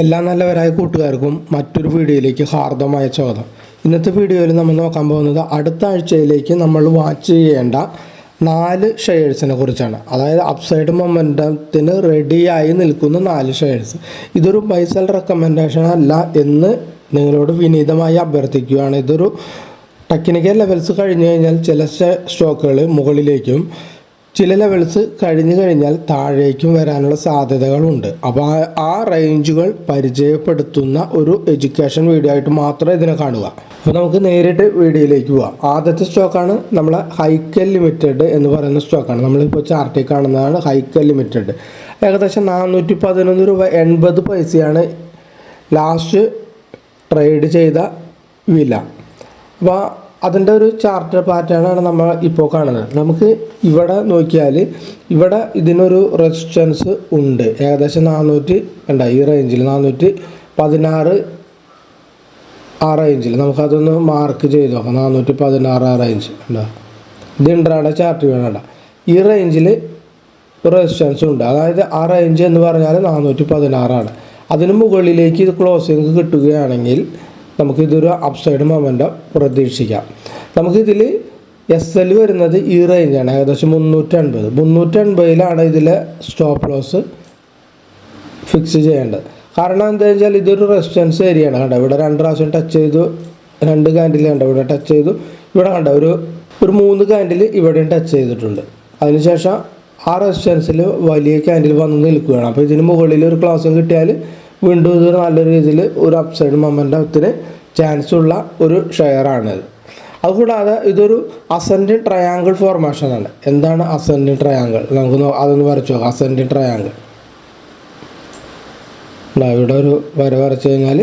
എല്ലാ നല്ലവരായ കൂട്ടുകാർക്കും മറ്റൊരു വീഡിയോയിലേക്ക് ഹാർദമായ സ്വാഗതം. ഇന്നത്തെ വീഡിയോയിൽ നമ്മൾ നോക്കാൻ പോകുന്നത് അടുത്ത ആഴ്ചയിലേക്ക് നമ്മൾ വാച്ച് ചെയ്യേണ്ട നാല് ഷെയർസിനെ കുറിച്ചാണ്. അതായത് അപ്സൈഡ് മൊമെന്റത്തിന് റെഡിയായി നിൽക്കുന്ന നാല് ഷെയർസ് ഇതൊരു പൈസൽ റെക്കമെൻഡേഷൻ അല്ല എന്ന് നിങ്ങളോട് വിനീതമായി അഭ്യർത്ഥിക്കുകയാണ്. ഇതൊരു ടെക്നിക്കൽ ലെവൽസ് കഴിഞ്ഞു കഴിഞ്ഞാൽ ചില സ്റ്റോക്കുകൾ മുകളിലേക്കും ചില ലെവൽസ് കഴിഞ്ഞു കഴിഞ്ഞാൽ താഴേക്കും വരാനുള്ള സാധ്യതകളുണ്ട്. അപ്പോൾ ആ റേഞ്ചുകൾ പരിചയപ്പെടുത്തുന്ന ഒരു എഡ്യൂക്കേഷൻ വീഡിയോ ആയിട്ട് മാത്രം ഇതിനെ കാണുക. അപ്പോൾ നമുക്ക് നേരിട്ട് വീഡിയോയിലേക്ക് പോവാം. ആദ്യത്തെ സ്റ്റോക്കാണ് നമ്മളെ ഹൈക്കൽ ലിമിറ്റഡ് എന്ന് പറയുന്ന സ്റ്റോക്കാണ് നമ്മളിപ്പോൾ ചാർട്ടിൽ കാണുന്നതാണ് ഹൈക്കൽ ലിമിറ്റഡ് ഏകദേശം നാനൂറ്റി പതിനൊന്ന് രൂപ എൺപത് പൈസയാണ് ലാസ്റ്റ് ട്രേഡ് ചെയ്ത വില. അപ്പോൾ അതിന്റെ ഒരു ചാർട്ടർ പാറ്റേണാണ് നമ്മൾ ഇപ്പോൾ കാണുന്നത്. നമുക്ക് ഇവിടെ നോക്കിയാൽ ഇവിടെ ഇതിനൊരു റെസിസ്റ്റൻസ് ഉണ്ട്. ഏകദേശം നാനൂറ്റി ഉണ്ട് ഈ റേഞ്ചിൽ നാനൂറ്റി പതിനാറ് ആ റേഞ്ചിൽ നമുക്കതൊന്ന് മാർക്ക് ചെയ്ത് നോക്കാം. നാനൂറ്റി പതിനാറ് ആ റേഞ്ച് ഉണ്ടോ ഇത് ചാർട്ട് വേണ്ട ഈ റേഞ്ചിൽ റെസിസ്റ്റൻസ് ഉണ്ട്. അതായത് ആ റേഞ്ച് എന്ന് പറഞ്ഞാൽ നാനൂറ്റി പതിനാറാണ് അതിന് മുകളിലേക്ക് ഇത് ക്ലോസിങ് കിട്ടുകയാണെങ്കിൽ നമുക്കിതൊരു അപ്സൈഡ് മൊമെന്റ് പ്രതീക്ഷിക്കാം. നമുക്കിതിൽ എസ് എൽ വരുന്നത് ഈ റേഞ്ചാണ് ഏകദേശം മുന്നൂറ്റൻപത്. മുന്നൂറ്റൻപതിലാണ് ഇതിലെ സ്റ്റോപ്പ് ലോസ് ഫിക്സ് ചെയ്യേണ്ടത്. കാരണം എന്താ വെച്ചാൽ ഇതൊരു റെസിസ്റ്റൻസ് ഏരിയയാണ് കണ്ടോ? ഇവിടെ രണ്ട് പ്രാവശ്യം ടച്ച് ചെയ്തു. രണ്ട് കാൻഡിൽ കണ്ടോ? ഇവിടെ ടച്ച് ചെയ്തു. ഇവിടെ കണ്ടോ? ഒരു ഒരു മൂന്ന് കാൻഡിൽ ഇവിടെയും ടച്ച് ചെയ്തിട്ടുണ്ട്. അതിനുശേഷം ആ റെസിസ്റ്റൻസിൽ വലിയ കാൻഡിൽ വന്ന് നിൽക്കുകയാണ്. അപ്പോൾ ഇതിന് മുകളിൽ ഒരു ക്ലാസ്സും കിട്ടിയാൽ വീണ്ടും ഇത് നല്ല രീതിയിൽ ഒരു അപ്സൈഡ് മൊമെന്റത്തിന് ചാൻസ് ഉള്ള ഒരു ഷെയറാണിത് അതുകൂടാതെ ഇതൊരു അസെൻഡിങ് ട്രയാങ്കിൾ ഫോർമേഷൻ ആണ്. എന്താണ് അസെൻഡിങ് ട്രയാങ്കിൾ നമുക്ക് അതൊന്ന് വരച്ചു നോക്കാം. അസെൻഡിങ് ട്രയാങ്കിൾ ഇവിടെ ഒരു വര വരച്ചു കഴിഞ്ഞാൽ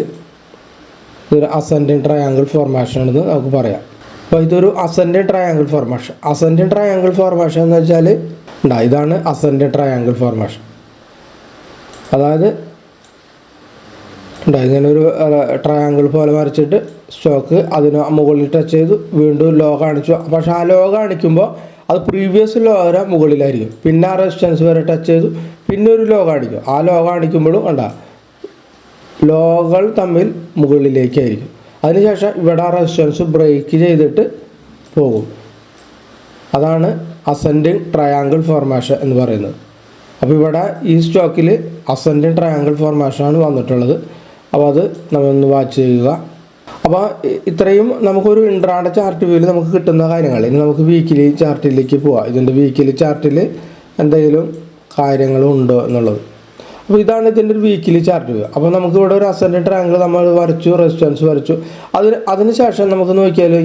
ഇതൊരു അസെൻഡിങ് ട്രയാങ്കിൾ ഫോർമേഷൻ ആണെന്ന് നമുക്ക് പറയാം. അപ്പോൾ ഇതൊരു ascending triangle formation ascending triangle formation എന്ന് വെച്ചാൽ ഇതാണ് അസെൻഡിങ് ട്രയാങ്കിൾ ഫോർമേഷൻ അതായത് ഉണ്ട്? ഇങ്ങനെ ഒരു ട്രയാങ്കിൾ പോലെ വരച്ചിട്ട് സ്റ്റോക്ക് അതിന് മുകളിൽ ടച്ച് ചെയ്ത് വീണ്ടും ലോ കാണിച്ചു. പക്ഷെ ആ ലോ കാണിക്കുമ്പോൾ അത് പ്രീവിയസ് ലോ വരെ മുകളിലായിരിക്കും. പിന്നെ ആ റെസിസ്റ്റൻസ് വരെ ടച്ച് ചെയ്തു. പിന്നെ ഒരു ലോ കാണിക്കും. ആ ലോ കാണിക്കുമ്പോഴും ഉണ്ടാ ലോകൾ തമ്മിൽ മുകളിലേക്കായിരിക്കും. അതിനുശേഷം ഇവിടെ ആ റെസിസ്റ്റൻസ് ബ്രേക്ക് ചെയ്തിട്ട് പോകും. അതാണ് അസെൻഡിങ് ട്രയാങ്കിൾ ഫോർമേഷൻ എന്ന് പറയുന്നത്. അപ്പോൾ ഇവിടെ ഈ സ്റ്റോക്കിൽ അസെൻഡിങ് ട്രയാങ്കിൾ ഫോർമേഷനാണ് വന്നിട്ടുള്ളത്. അപ്പോൾ അത് നമ്മളൊന്ന് വാച്ച് ചെയ്യുക. അപ്പോൾ ഇത്രയും നമുക്കൊരു ഇൻട്രാഡ ചാർട്ട് വ്യൂവിൽ നമുക്ക് കിട്ടുന്ന കാര്യങ്ങൾ. ഇനി നമുക്ക് വീക്കിലി ചാർട്ടിലേക്ക് പോവാം. ഇതിന്റെ വീക്കിലി ചാർട്ടിൽ എന്തെങ്കിലും കാര്യങ്ങളുണ്ടോ എന്നുള്ളത്. അപ്പോൾ ഇതാണ് ഇതിന്റെ ഒരു വീക്കിലി ചാർട്ട് വ്യൂ അപ്പോൾ നമുക്ക് ഇവിടെ ഒരു അസൻഡ് ട്രാങ്കിൾ നമ്മൾ വരച്ചു റെസിസ്റ്റൻസ് വരച്ചു. അതിന് ശേഷം നമുക്ക് നോക്കിയാൽ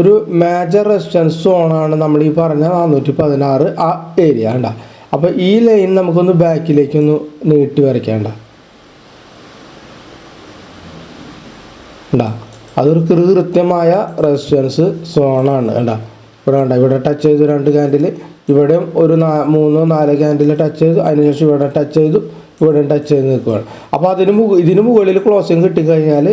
ഒരു മേജർ റെസിസ്റ്റൻസ് സോണാണ് നമ്മൾ ഈ പറഞ്ഞ നാനൂറ്റി പതിനാറ് ആ ഏരിയ കണ്ട. അപ്പോൾ ഈ ലൈൻ നമുക്കൊന്ന് ബാക്കിലേക്കൊന്ന് നീട്ടി വരയ്ക്കേണ്ട. ഉണ്ടാ അതൊരു കൃത്യമായ റെസിസ്റ്റൻസ് സോണാണ് കണ്ട? ഇവിടെ കണ്ട ഇവിടെ ടച്ച് ചെയ്തു രണ്ട് ക്യാൻഡിൽ ഇവിടെയും ഒരു നാ മൂന്നോ നാലോ ക്യാൻഡിൽ ടച്ച് ചെയ്തു അതിനുശേഷം ഇവിടെ ടച്ച് ചെയ്തു ഇവിടെ ടച്ച് ചെയ്ത് നിൽക്കുകയാണ്. അപ്പോൾ അതിന് മുക ഇതിന് മുകളിൽ ക്ലോസിങ് കിട്ടിക്കഴിഞ്ഞാൽ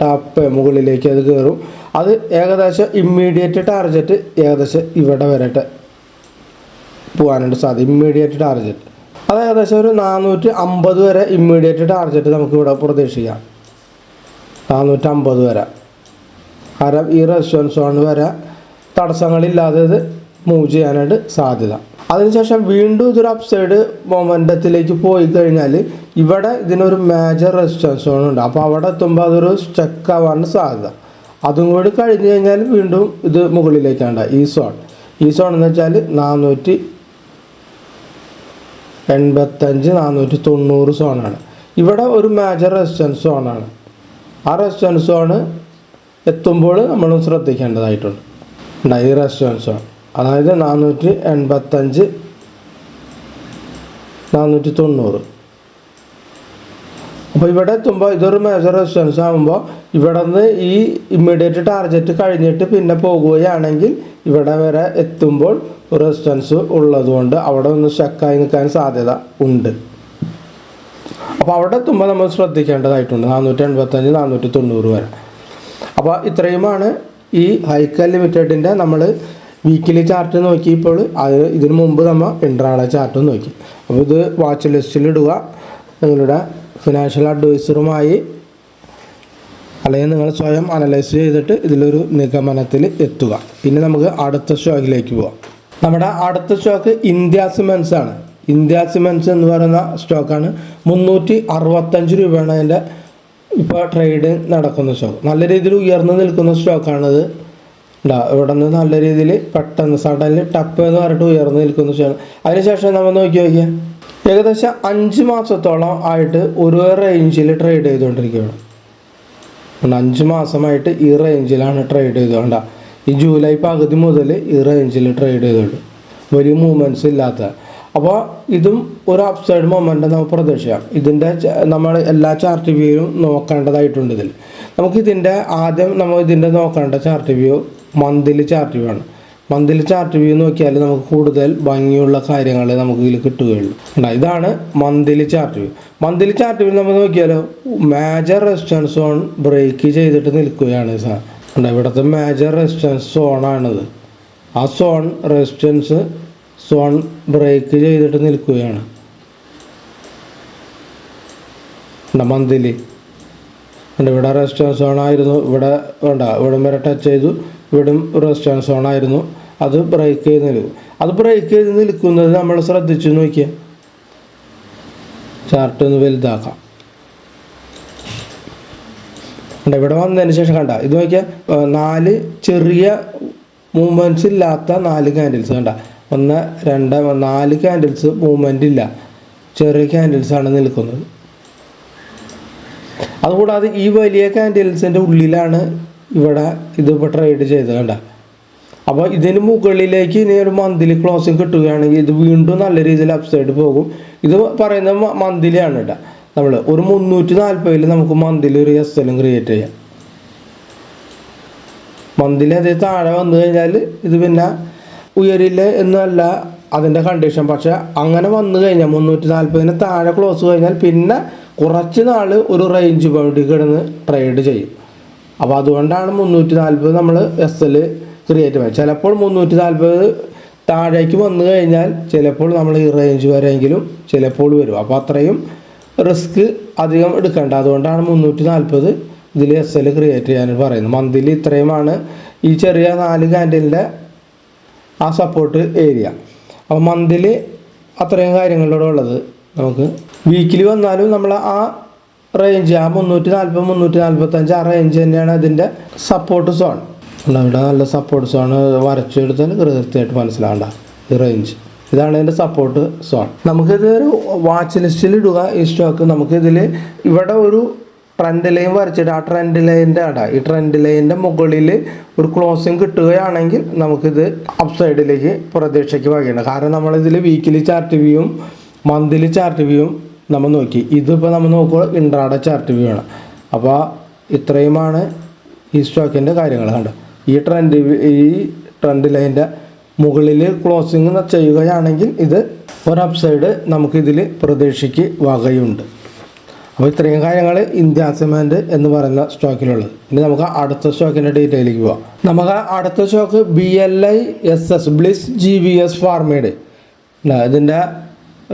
ടാപ്പ് മുകളിലേക്ക് അത് കയറും. അത് ഏകദേശം ഇമ്മീഡിയറ്റ് ടാർജറ്റ് ഏകദേശം ഇവിടെ വരട്ടെ. പോകാനായിട്ട് സാധ്യത ഇമ്മീഡിയറ്റ് ടാർജറ്റ് അത് ഏകദേശം ഒരു നാനൂറ്റി അമ്പത് വരെ ഇമ്മീഡിയറ്റ് ടാർജറ്റ് നമുക്ക് ഇവിടെ പ്രതീക്ഷിക്കാം. നാനൂറ്റമ്പത് വരെ. അര ഈ റെസിസ്റ്റൻസ് സോൺ വരെ തടസ്സങ്ങളില്ലാതെ ഇത് മൂവ് ചെയ്യാനായിട്ട് സാധ്യത. അതിനുശേഷം വീണ്ടും ഇതൊരു അപ്സൈഡ് മൊമെന്റത്തിലേക്ക് പോയി കഴിഞ്ഞാൽ ഇവിടെ ഇതിനൊരു മേജർ റെസിസ്റ്റൻസ് സോൺ ഉണ്ട് അപ്പോൾ അവിടെ എത്തുമ്പോൾ അതൊരു സ്റ്റക്ക് ആവാനുള്ള സാധ്യത. അതും കൂടി കഴിഞ്ഞ് കഴിഞ്ഞാൽ വീണ്ടും ഇത് മുകളിലേക്കാണ്. ഈ സോൺ ഈ സോൺ എന്ന് വെച്ചാൽ നാനൂറ്റി എൺപത്തഞ്ച് നാനൂറ്റി തൊണ്ണൂറ് സോണാണ് ഇവിടെ ഒരു മേജർ റെസിസ്റ്റൻസ് സോണാണ് ആ റെസ്റ്റോറൻസുമാണ് എത്തുമ്പോൾ നമ്മൾ ശ്രദ്ധിക്കേണ്ടതായിട്ടുണ്ട്. ഡൈ ഈ റെസ്റ്റോറന്റ് അതായത് നാനൂറ്റി എൺപത്തഞ്ച് നാനൂറ്റി തൊണ്ണൂറ് അപ്പോൾ ഇവിടെ എത്തുമ്പോൾ ഇതൊരു മേജർ റെസ്റ്റോറൻസ് ആകുമ്പോൾ ഇവിടെ നിന്ന് ഈ ഇമ്മീഡിയറ്റ് ടാർഗറ്റ് കഴിഞ്ഞിട്ട് പിന്നെ പോകുകയാണെങ്കിൽ ഇവിടെ വരെ എത്തുമ്പോൾ റെസ്റ്റോറൻസ് ഉള്ളതുകൊണ്ട് അവിടെ ഒന്ന് സ്റ്റക്കായി നിൽക്കാൻ സാധ്യത ഉണ്ട്. അപ്പോൾ അവിടെ എത്തുമ്പോൾ നമ്മൾ ശ്രദ്ധിക്കേണ്ടതായിട്ടുണ്ട്. നാനൂറ്റി എൺപത്തഞ്ച് നാനൂറ്റി തൊണ്ണൂറ് വരെ. അപ്പോൾ ഇത്രയുമാണ് ഈ ഹൈക്കൽ ലിമിറ്റഡിന്റെ നമ്മൾ വീക്കിലി ചാർട്ട് നോക്കിയപ്പോൾ അത് ഇതിനു മുമ്പ് നമ്മൾ ഇൻട്രാള ചാർട്ട് നോക്കി. അപ്പോൾ ഇത് വാച്ച് ലിസ്റ്റിൽ ഇടുക. നിങ്ങളുടെ ഫിനാൻഷ്യൽ അഡ്വൈസറുമായി അല്ലെങ്കിൽ നിങ്ങൾ സ്വയം അനലൈസ് ചെയ്തിട്ട് ഇതിലൊരു നിഗമനത്തിൽ എത്തുക. പിന്നെ നമുക്ക് അടുത്ത സ്റ്റോക്കിലേക്ക് പോവാം. നമ്മുടെ അടുത്ത സ്റ്റോക്ക് ഇന്ത്യ സിമെൻസ് ആണ്. ഇന്ത്യ സിമെൻസ് എന്ന് പറയുന്ന സ്റ്റോക്കാണ്. മുന്നൂറ്റി അറുപത്തഞ്ച് രൂപയാണ് അതിന്റെ ഇപ്പോൾ ട്രേഡ് നടക്കുന്ന സ്റ്റോക്ക് നല്ല രീതിയിൽ ഉയർന്നു നിൽക്കുന്ന സ്റ്റോക്കാണത് ഉണ്ടാ ഇവിടെ നിന്ന് നല്ല രീതിയിൽ പെട്ടെന്ന് സഡൻലി ടപ്പ് എന്ന് പറഞ്ഞിട്ട് ഉയർന്നു നിൽക്കുന്ന സ്റ്റോക്ക് അതിനുശേഷം നമ്മൾ നോക്കി നോക്കിയാൽ ഏകദേശം അഞ്ച് മാസത്തോളം ആയിട്ട് ഒരു റേഞ്ചിൽ ട്രേഡ് ചെയ്തുകൊണ്ടിരിക്കുകയാണ്. അഞ്ച് മാസമായിട്ട് ഈ റേഞ്ചിലാണ് ട്രേഡ് ചെയ്തുകൊണ്ട ഈ ജൂലൈ പകുതി മുതൽ ഈ റേഞ്ചിൽ ട്രേഡ് ചെയ്തോണ്ട് വലിയ മൂവ്മെന്റ്സ് ഇല്ലാത്ത. അപ്പോൾ ഇതും ഒരു അപ്സൈഡ് മൊമെന്റ് നമുക്ക് പ്രതീക്ഷിക്കാം. ഇതിന്റെ നമ്മൾ എല്ലാ ചാർട്ട് വ്യൂയും നോക്കേണ്ടതായിട്ടുണ്ട് ഇതിൽ. നമുക്ക് ഇതിന്റെ ആദ്യം നമ്മൾ ഇതിന്റെ നോക്കേണ്ട chart view monthly chart view ആണ്. മന്ത്ലി ചാർട്ട് വ്യൂ നോക്കിയാൽ നമുക്ക് കൂടുതൽ ഭംഗിയുള്ള കാര്യങ്ങൾ നമുക്ക് ഇതിൽ കിട്ടുകയുള്ളൂ. ഇതാണ് monthly chart view monthly chart view നമ്മൾ നോക്കിയാലോ മേജർ റെസിസ്റ്റൻസ് സോൺ ബ്രേക്ക് ചെയ്തിട്ട് നിൽക്കുകയാണ് സാർ ഇവിടുത്തെ മേജർ റെസിസ്റ്റൻസ് സോണാണിത് ആ സോൺ റെസിസ്റ്റൻസ് സോൺ ബ്രേക്ക് ചെയ്തിട്ട് നിൽക്കുകയാണ്. മന്തിലി. ഉണ്ട് ഇവിടെ റെസ്റ്റോറന്റ് സോൺ ആയിരുന്നു. ഇവിടെ വേണ്ട ഇവിടം വരെ ടച്ച് ചെയ്തു. ഇവിടും റെസ്റ്റോറന്റ് സോൺ ആയിരുന്നു. അത് ബ്രേക്ക് ചെയ്ത് നിൽക്കും. അത് ബ്രേക്ക് ചെയ്ത് നിൽക്കുന്നത് നമ്മൾ ശ്രദ്ധിച്ചു നോക്കിയാൽ ചാർട്ട് ഒന്ന് വലുതാക്കാം. ഉണ്ട് ഇവിടെ വന്നതിന് ശേഷം കണ്ട ഇത് നോക്കിയാൽ നാല് ചെറിയ മൂവ്മെന്റ്സ് ഇല്ലാത്ത നാല് ക്യാൻഡിൽസ് കണ്ട. ഒന്ന് രണ്ട് നാല് ക്യാൻഡിൽസ് മൂവ്മെന്റ് ഇല്ല. ചെറിയ ക്യാൻഡിൽസാണ് നിൽക്കുന്നത്. അതുകൂടാതെ ഈ വലിയ ക്യാൻഡിൽസിന്റെ ഉള്ളിലാണ് ഇവിടെ ഇതിപ്പോൾ ട്രേഡ് ചെയ്തത് കണ്ട. അപ്പോൾ ഇതിന് മുകളിലേക്ക് ഇനി ഒരു മന്ത്ലി ക്ലോസിങ് കിട്ടുകയാണെങ്കിൽ ഇത് വീണ്ടും നല്ല രീതിയിൽ അപ്സൈഡ് പോകും. ഇത് പറയുന്നത് മന്ത്ലി ആണ് കേട്ടോ. നമ്മൾ ഒരു മുന്നൂറ്റി നാൽപ്പതിൽ നമുക്ക് മന്ത്ലി ഒരു എസ് എല്ലും ക്രിയേറ്റ് ചെയ്യാം. മന്ത്ലി അതേ താഴെ വന്നു കഴിഞ്ഞാൽ ഇത് പിന്നെ ഉയരില്ല എന്നല്ല അതിന്റെ കണ്ടീഷൻ പക്ഷെ അങ്ങനെ വന്നു കഴിഞ്ഞാൽ മുന്നൂറ്റി നാൽപ്പതിന് താഴെ ക്ലോസ് കഴിഞ്ഞാൽ പിന്നെ കുറച്ച് നാൾ ഒരു റേഞ്ച് ബൗണ്ടി കിടന്ന് ട്രേഡ് ചെയ്യും. അപ്പോൾ അതുകൊണ്ടാണ് മുന്നൂറ്റി നാൽപ്പത് നമ്മൾ എസ് എൽ ക്രിയേറ്റ് ചെയ്യുന്നത്. ചിലപ്പോൾ മുന്നൂറ്റി നാൽപ്പത് താഴേക്ക് വന്നു കഴിഞ്ഞാൽ ചിലപ്പോൾ നമ്മൾ ഈ റേഞ്ച് വരെയെങ്കിലും ചിലപ്പോൾ വരും. അപ്പോൾ അത്രയും റിസ്ക് അധികം എടുക്കേണ്ട. അതുകൊണ്ടാണ് മുന്നൂറ്റി നാൽപ്പത് ഇതിൽ എസ് എൽ ക്രിയേറ്റ് ചെയ്യാൻ പറയുന്നത്. മന്തിലി ഇത്രയുമാണ് ഈ ചെറിയ നാല് ക്യാൻഡിലിന്റെ ആ സപ്പോർട്ട് ഏരിയ അപ്പോൾ മന്തിൽ അത്രയും കാര്യങ്ങളിലൂടെ ഉള്ളത്. നമുക്ക് വീക്കിലി വന്നാലും നമ്മൾ ആ റേഞ്ച് ആ മുന്നൂറ്റി നാൽപ്പത് മുന്നൂറ്റി നാൽപ്പത്തഞ്ച് ആ റേഞ്ച് തന്നെയാണ് അതിന്റെ സപ്പോർട്ട് സോൺ ഇവിടെ നല്ല സപ്പോർട്ട് സോൺ വരച്ചെടുത്താൽ കൃത്യമായിട്ട് മനസ്സിലാവണ്ട ഈ റേഞ്ച് ഇതാണ് ഇതിന്റെ സപ്പോർട്ട് സോൺ നമുക്കിത് ഒരു വാച്ച് ലിസ്റ്റിൽ ഇടുക. ഈ സ്റ്റോക്ക് നമുക്കിതിൽ ഇവിടെ ഒരു ട്രെൻഡ് ലൈൻ വരച്ചിട്ട് ആ ട്രെൻഡ് ലൈന്റെ അട ഈ ട്രെൻഡ് ലൈനിന്റെ മുകളിൽ ഒരു ക്ലോസിങ് കിട്ടുകയാണെങ്കിൽ നമുക്കിത് അപ്സൈഡിലേക്ക് പ്രതീക്ഷയ്ക്ക് വകയാണ്. കാരണം നമ്മളിതിൽ വീക്കിലി ചാർട്ട് വ്യൂവും മന്ത്ലി ചാർട്ട് വ്യൂവും നമ്മൾ നോക്കി. ഇതിപ്പോൾ നമ്മൾ നോക്കുക ഇൻട്രാഡ ചാർട്ട് വ്യൂ ആണ്. അപ്പോൾ ഇത്രയുമാണ് ഈ സ്റ്റോക്കിന്റെ കാര്യങ്ങൾ കണ്ട്. ഈ ട്രെൻഡ് ഈ ട്രെൻഡ് ലൈന്റെ മുകളിൽ ക്ലോസിങ് ചെയ്യുകയാണെങ്കിൽ ഇത് ഒരു അപ്സൈഡ് നമുക്കിതിൽ പ്രതീക്ഷയ്ക്ക് വകയുണ്ട്. അപ്പോൾ ഇത്രയും കാര്യങ്ങൾ ഇന്ത്യ സിമെന്റ് എന്ന് പറയുന്ന സ്റ്റോക്കിലുള്ളത്. ഇനി നമുക്ക് അടുത്ത സ്റ്റോക്കിന്റെ ഡീറ്റെയിലേക്ക് പോവാം. നമുക്ക് അടുത്ത stock B L I S S Bliss G V S ഫാർമയുടെ ഇതിന്റെ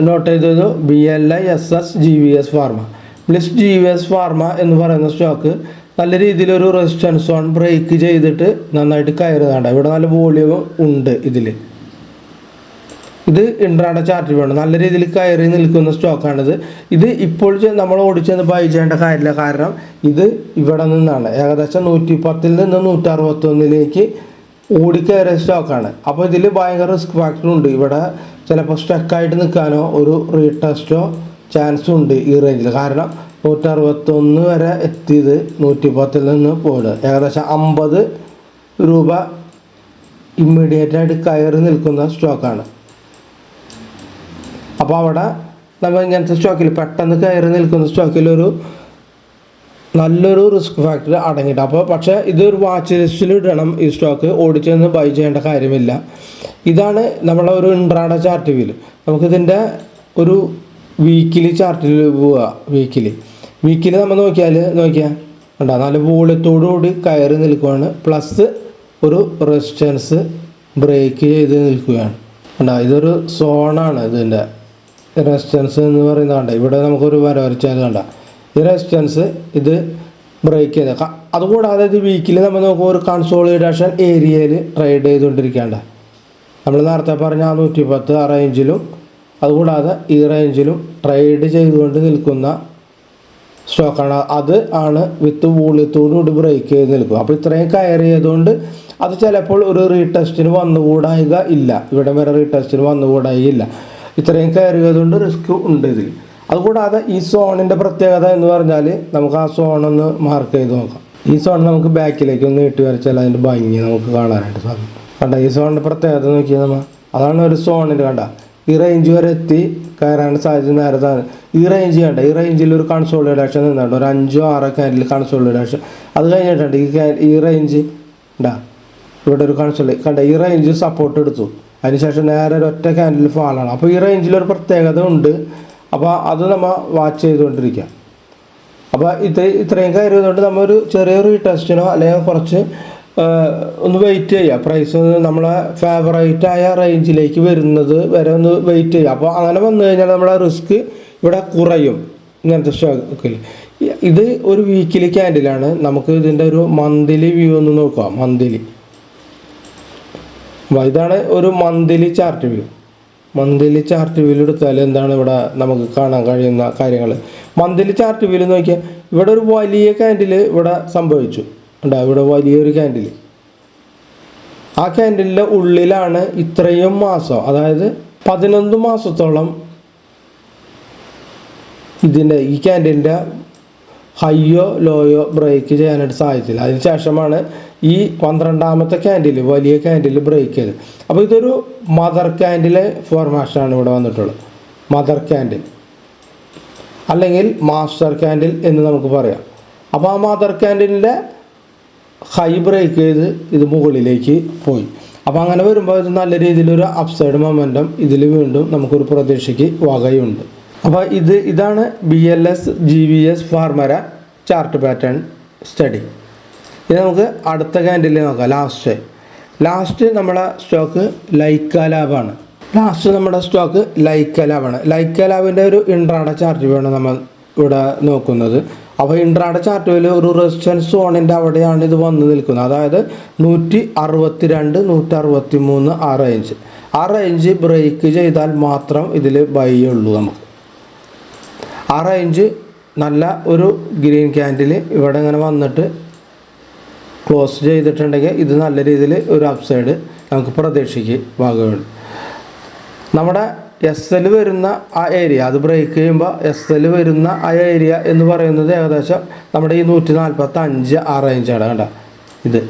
നോട്ട് ചെയ്തത് B L I S S G V S pharma Bliss G V S pharma എന്ന് പറയുന്ന സ്റ്റോക്ക് നല്ല രീതിയിലൊരു റെസിസ്റ്റൻസ് ഓൺ ബ്രേക്ക് ചെയ്തിട്ട് നന്നായിട്ട് കയറുന്നുണ്ട് ഇവിടെ നല്ല വോളിയം ഉണ്ട് ഇതിൽ ഇത് ഇൻട്രാഡ ചാർട്ട് വേണം നല്ല രീതിയിൽ കയറി നിൽക്കുന്ന സ്റ്റോക്കാണിത് ഇത് ഇപ്പോൾ നമ്മൾ ഓടിച്ചെന്ന് ബൈ ചെയ്യേണ്ട കാര്യമില്ല. കാരണം ഇത് ഇവിടെ നിന്നാണ്. ഏകദേശം നൂറ്റി പത്തിൽ നിന്ന് നൂറ്റി അറുപത്തൊന്നിലേക്ക് ഓടിക്കയറിയ സ്റ്റോക്കാണ് അപ്പോൾ ഇതിൽ ഭയങ്കര റിസ്ക് ഫാക്ടർ ഉണ്ട്. ഇവിടെ ചിലപ്പോൾ സ്റ്റക്കായിട്ട് നിൽക്കാനോ ഒരു റീടെസ്റ്റോ ചാൻസ് ഉണ്ട് ഈ റേഞ്ചിൽ കാരണം നൂറ്റി അറുപത്തൊന്ന് വരെ എത്തിയത് നൂറ്റി പത്തിൽ നിന്ന് പോയത് ഏകദേശം അമ്പത് രൂപ ഇമ്മീഡിയറ്റായിട്ട് കയറി നിൽക്കുന്ന സ്റ്റോക്കാണ് അപ്പോൾ അവിടെ നമ്മൾ ഇങ്ങനത്തെ സ്റ്റോക്കിൽ പെട്ടെന്ന് കയറി നിൽക്കുന്ന സ്റ്റോക്കിൽ ഒരു നല്ലൊരു റിസ്ക് ഫാക്ടർ അടങ്ങിയിട്ട് അപ്പോൾ പക്ഷേ ഇതൊരു വാച്ച് ലിസ്റ്റിൽ ഇടണം ഈ സ്റ്റോക്ക് ഓടിച്ചെന്ന് ബൈ ചെയ്യേണ്ട കാര്യമില്ല. ഇതാണ് നമ്മളെ ഒരു ഇൻട്രാഡ ചാർട്ട് വ്യൂൽ നമുക്കിതിന്റെ ഒരു വീക്കിലി ചാർട്ടിൽ പോവുക വീക്കിലി വീക്കിലി നമ്മൾ നോക്കിയാൽ നോക്കിയാൽ ഉണ്ടോ നല്ല വോളിയത്തോടു കൂടി കയറി നിൽക്കുകയാണ് പ്ലസ് ഒരു റെസിസ്റ്റൻസ് ബ്രേക്ക് ചെയ്ത് നിൽക്കുകയാണ്. ഉണ്ടോ ഇതൊരു സോണാണ് ഇതിന്റെ. റെസിസ്റ്റൻസ് എന്ന് പറയുന്നത് കണ്ട? ഇവിടെ നമുക്കൊരു വര വരച്ചാൽ കണ്ട? ഈ റെസിസ്റ്റൻസ് ഇത് ബ്രേക്ക് ചെയ്ത്. അതുകൂടാതെ ഇത് വീക്കിൽ നമ്മൾ നോക്കുമ്പോൾ ഒരു കൺസോളിഡേഷൻ ഏരിയയിൽ ട്രേഡ് ചെയ്തുകൊണ്ടിരിക്കേണ്ട നമ്മൾ നേരത്തെ പറഞ്ഞ ആ നൂറ്റി പത്ത് ആ റേഞ്ചിലും അതുകൂടാതെ ഈ റേഞ്ചിലും ട്രേഡ് ചെയ്തുകൊണ്ട് നിൽക്കുന്ന സ്റ്റോക്കാണ് അത് ആണ് വിത്ത് വൂളിയത്തോടുകൂടി ബ്രേക്ക് ചെയ്ത് നിൽക്കും അപ്പോൾ ഇത്രയും കയറിയതുകൊണ്ട് അത് ചിലപ്പോൾ ഒരു റീടെസ്റ്റിന് വന്നുകൂടായിക ഇല്ല. ഇവിടെ വരെ റീടെസ്റ്റിന് വന്നുകൂടായിക ഇല്ല. ഇത്രയും കയറിയതുകൊണ്ട് റിസ്ക് ഉണ്ട് ഇതിൽ അതുകൂടാതെ ഈ സോണിന്റെ പ്രത്യേകത എന്ന് പറഞ്ഞാൽ നമുക്ക് ആ സോൺ ഒന്ന് മാർക്ക് ചെയ്ത് നോക്കാം. ഈ സോൺ നമുക്ക് ബാക്കിലേക്ക് ഒന്ന് നീട്ടി വരച്ചാൽ അതിന്റെ ഭംഗി നമുക്ക് കാണാനായിട്ട് സാധിക്കും. കണ്ട ഈ സോണിന്റെ പ്രത്യേകത നോക്കിയാൽ നമ്മൾ അതാണ് ഒരു സോണിന്റെ കണ്ട. ഈ റേഞ്ച് വരെ എത്തി കയറാൻ സാധ്യത നേരത്താണ്. ഈ റേഞ്ച് കണ്ട ഈ റേഞ്ചിൽ ഒരു കൺസോളിഡേഷൻ നിന്നുണ്ട്. ഒരു അഞ്ചോ ആറോ ക്യാൻഡിൽ കൺസോളിഡേഷൻ അത് കഴിഞ്ഞിട്ടുണ്ട്. ഈ ഈ റേഞ്ച് ഉണ്ടാ ഇവിടെ ഒരു കൺസോളി കണ്ട ഈ റേഞ്ച് സപ്പോർട്ട് എടുത്തു. അതിനുശേഷം നേരെ ഒറ്റ ക്യാൻഡിൽ ഫാളാണ് അപ്പോൾ ഈ റേഞ്ചിൽ ഒരു പ്രത്യേകത ഉണ്ട്. അപ്പോൾ അത് നമ്മൾ വാച്ച് ചെയ്തുകൊണ്ടിരിക്കുക അപ്പോൾ ഇത് ഇത്രയും കയറിയതുകൊണ്ട് നമ്മൾ ഒരു ചെറിയൊരു ടെസ്റ്റിനോ അല്ലെങ്കിൽ കുറച്ച് ഒന്ന് വെയിറ്റ് ചെയ്യുക പ്രൈസ് നമ്മളെ ഫേവറേറ്റ് ആയ റേഞ്ചിലേക്ക് വരുന്നത് വരെ ഒന്ന് വെയിറ്റ് ചെയ്യുക അപ്പോൾ അങ്ങനെ വന്നു കഴിഞ്ഞാൽ നമ്മളെ റിസ്ക് ഇവിടെ കുറയും. ഇങ്ങനത്തെ സ്റ്റോക്കിൽ ഇത് ഒരു വീക്കിലി ക്യാൻഡിലാണ് നമുക്ക് ഇതിന്റെ ഒരു മന്ത്ലി വ്യൂ ഒന്ന് നോക്കാം. മന്ത്ലി അപ്പോൾ ഇതാണ് ഒരു monthly chart view monthly chart വ്യൂവിൽ എടുത്താൽ എന്താണ് ഇവിടെ നമുക്ക് കാണാൻ കഴിയുന്ന കാര്യങ്ങൾ? മന്ത്ലി ചാർട്ട് വ്യൂവിൽ നോക്കിയാൽ ഇവിടെ ഒരു വലിയ ക്യാൻഡിൽ ഇവിടെ സംഭവിച്ചു. ഉണ്ടാ ഇവിടെ വലിയൊരു ക്യാൻഡിൽ ആ ക്യാൻഡിലിന്റെ ഉള്ളിലാണ് ഇത്രയും മാസം അതായത് പതിനൊന്ന് മാസത്തോളം ഇതിന്റെ ഈ ക്യാൻഡിലിന്റെ ഹൈയോ ലോയോ ബ്രേക്ക് ചെയ്യാനായിട്ട് സാധിച്ചില്ല. അതിന് ശേഷമാണ് ഈ പന്ത്രണ്ടാമത്തെ ക്യാൻഡിൽ വലിയ ക്യാൻഡിൽ ബ്രേക്ക് ചെയ്ത് അപ്പോൾ ഇതൊരു മദർ ക്യാൻഡിലെ ഫോർമാഷനാണ് ഇവിടെ വന്നിട്ടുള്ളത്. മദർ ക്യാൻഡിൽ അല്ലെങ്കിൽ മാസ്റ്റർ ക്യാൻഡിൽ എന്ന് നമുക്ക് പറയാം. അപ്പോൾ ആ മദർ ക്യാൻഡിലിന്റെ ഹൈ ബ്രേക്ക് ചെയ്ത് ഇത് മുകളിലേക്ക് പോയി. അപ്പോൾ അങ്ങനെ വരുമ്പോൾ ഇത് നല്ല രീതിയിലൊരു അപ്സൈഡ് മൊമെന്റം ഇതിൽ വീണ്ടും നമുക്കൊരു പ്രതീക്ഷയ്ക്ക് വകയുണ്ട്. അപ്പോൾ ഇത് ഇതാണ് B L S G V S pharma chart pattern study ഇത് നമുക്ക് അടുത്ത ക്യാൻഡിൽ നോക്കാം. ലാസ്റ്റ് ലാസ്റ്റ് നമ്മുടെ സ്റ്റോക്ക് ലൈക്ക ലാബാണ് ലാസ്റ്റ് നമ്മുടെ സ്റ്റോക്ക് ലൈക്ക ലാബിന്റെ ഒരു ഇൻട്രാഡ ചാർട്ട് വേണം നമ്മൾ ഇവിടെ നോക്കുന്നത്. അപ്പോൾ ഇൻട്രാഡ ചാർട്ടിൽ ഒരു റെസിസ്റ്റൻസ് സോണിന്റെ അവിടെയാണ് ഇത് വന്ന് നിൽക്കുന്നത്. അതായത് നൂറ്റി അറുപത്തി രണ്ട് നൂറ്റി അറുപത്തി മൂന്ന് ആ റേഞ്ച് ആ റേഞ്ച് ബ്രേക്ക് ചെയ്താൽ മാത്രം ഇതിൽ ബൈ ഉള്ളൂ നമുക്ക്. ആ റേഞ്ച് നല്ല ഒരു ഗ്രീൻ ക്യാൻഡിൽ ഇവിടെ ഇങ്ങനെ വന്നിട്ട് ക്ലോസ് ചെയ്തിട്ടുണ്ടെങ്കിൽ ഇത് നല്ല രീതിയിൽ ഒരു അപ്സൈഡ് നമുക്ക് പ്രതീക്ഷിക്കും ഭാഗമുണ്ട് നമ്മുടെ എസ് എൽ വരുന്ന ആ ഏരിയ അത് ബ്രേക്ക് ചെയ്യുമ്പോൾ എസ് എൽ വരുന്ന ആ ഏരിയ എന്ന് പറയുന്നത് ഏകദേശം നമ്മുടെ ഈ നൂറ്റി നാൽപ്പത്തി അഞ്ച് ആ റേഞ്ചാണ് കണ്ട? ഇത്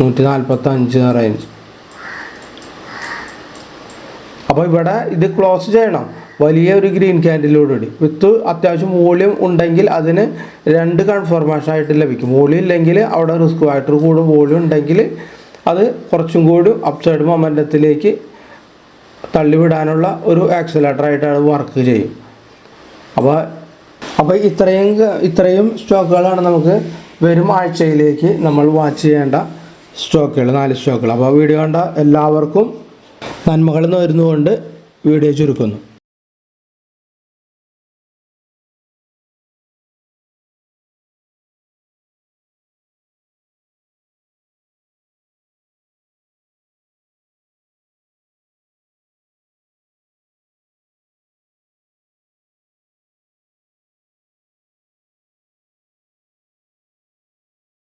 നൂറ്റി നാൽപ്പത്തി അഞ്ച് ആ റേഞ്ച് അപ്പോൾ ഇവിടെ ഇത് ക്ലോസ് ചെയ്യണം. വലിയ ഒരു ഗ്രീൻ ക്യാൻഡിലോടുകൂടി വിത്ത് അത്യാവശ്യം വോളിയം ഉണ്ടെങ്കിൽ അതിന് രണ്ട് കൺഫർമേഷൻ ആയിട്ട് ലഭിക്കും. വോളിയം ഇല്ലെങ്കിൽ അവിടെ റിസ്ക് ആയിട്ട് കൂടെ. വോളിയം ഉണ്ടെങ്കിൽ അത് കുറച്ചും കൂടി അപ്സൈഡ് മൊമെന്റത്തിലേക്ക് തള്ളിവിടാനുള്ള ഒരു ആക്സിലേറ്റർ ആയിട്ടാണ് വർക്ക് ചെയ്യും. അപ്പോൾ അപ്പോൾ ഇത്രയും ഇത്രയും സ്റ്റോക്കുകളാണ് നമുക്ക് വരും ആഴ്ചയിലേക്ക് നമ്മൾ വാച്ച് ചെയ്യേണ്ട സ്റ്റോക്കുകൾ നാല് സ്റ്റോക്കുകൾ അപ്പോൾ വീഡിയോ കണ്ട എല്ലാവർക്കും നന്മകൾ നേർന്നുകൊണ്ട് വീഡിയോ ചുരുക്കുന്നു.